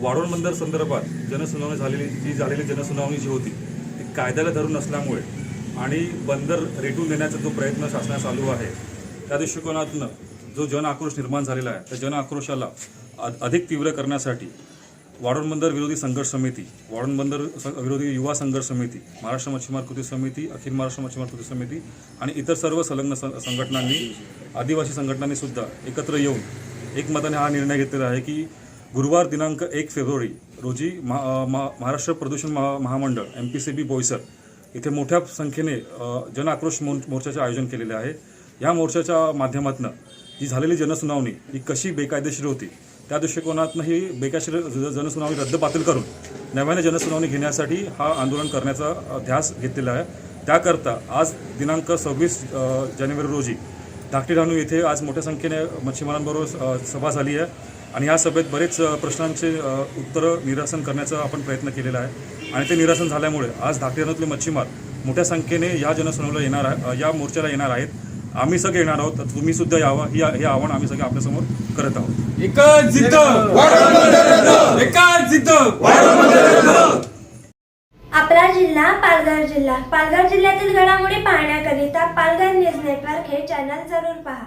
वाढवण बंदर संदर्भात जनसुनावणी झालेली जी झालेली जनसुनावणी जी होती ती कायद्याला धरून नसल्यामुळे आणि बंदर रेटून देण्याचा जो प्रयत्न शासनात चालू आहे त्या दृष्टिकोनातनं जो जन आक्रोश निर्माण झालेला आहे त्या जन आक्रोशाला अ- अधिक तीव्र करण्यासाठी वाढवण बंदर विरोधी संघर्ष समिती वाढवण बंदर विरोधी युवा संघर्ष समिती महाराष्ट्र मच्छीमार कृती समिती अखिल महाराष्ट्र मच्छीमार कृती समिती आणि इतर सर्व संलग्न सं- संघटनांनी आदिवासी संघटनांनी सुद्धा एकत्र येऊन एकमताने हा निर्णय घेतलेला आहे की गुरुवार दिनांक एक फेब्रुवारी रोजी महा मा महाराष्ट्र प्रदूषण महा महामंडळ M P C B Boisar इथे मोठ्या संख्येने जन आक्रोश मोर्चाचे आयोजन केलेले आहे. या मोर्चाच्या माध्यमातून जी झालेली जनसुनावणी ही कशी बेकायदेशीर होती त्या दृष्टिकोनातनं ही बेकायदेशीर जनसुनावणी रद्दबातील करून नव्याने जनसुनावणी घेण्यासाठी हा आंदोलन करण्याचा ध्यास घेतलेला आहे. त्याकरता आज दिनांक सव्वीस जानेवारी रोजी धाकटी डहाणू येथे आज मोठ्या संख्येने मच्छीमारांबरोबर सभा झाली आहे. आणि या सभेत बरेच प्रश्नांचे उत्तरं निरासन करण्याचा आपण प्रयत्न केलेला आहे. आणि ते निरासन झाल्यामुळे आज धाकटी डहाणूतले मच्छीमार मोठ्या संख्येने या जनसुनावणीला येणार आहे या मोर्चाला येणार आहेत. आम्ही सगळे येणार आहोत तुम्ही सुद्धा यावं ही हे आव्हान आम्ही सगळे आपल्यासमोर करत आहोत. एकच जिद्द एकच जिद्द आपला जिल्हा पालघर जिल्हा. पालघर जिल्ह्यातील घडामोडी पाहण्याकरिता पालघर न्यूज नेटवर्क हे चॅनल जरूर पहा.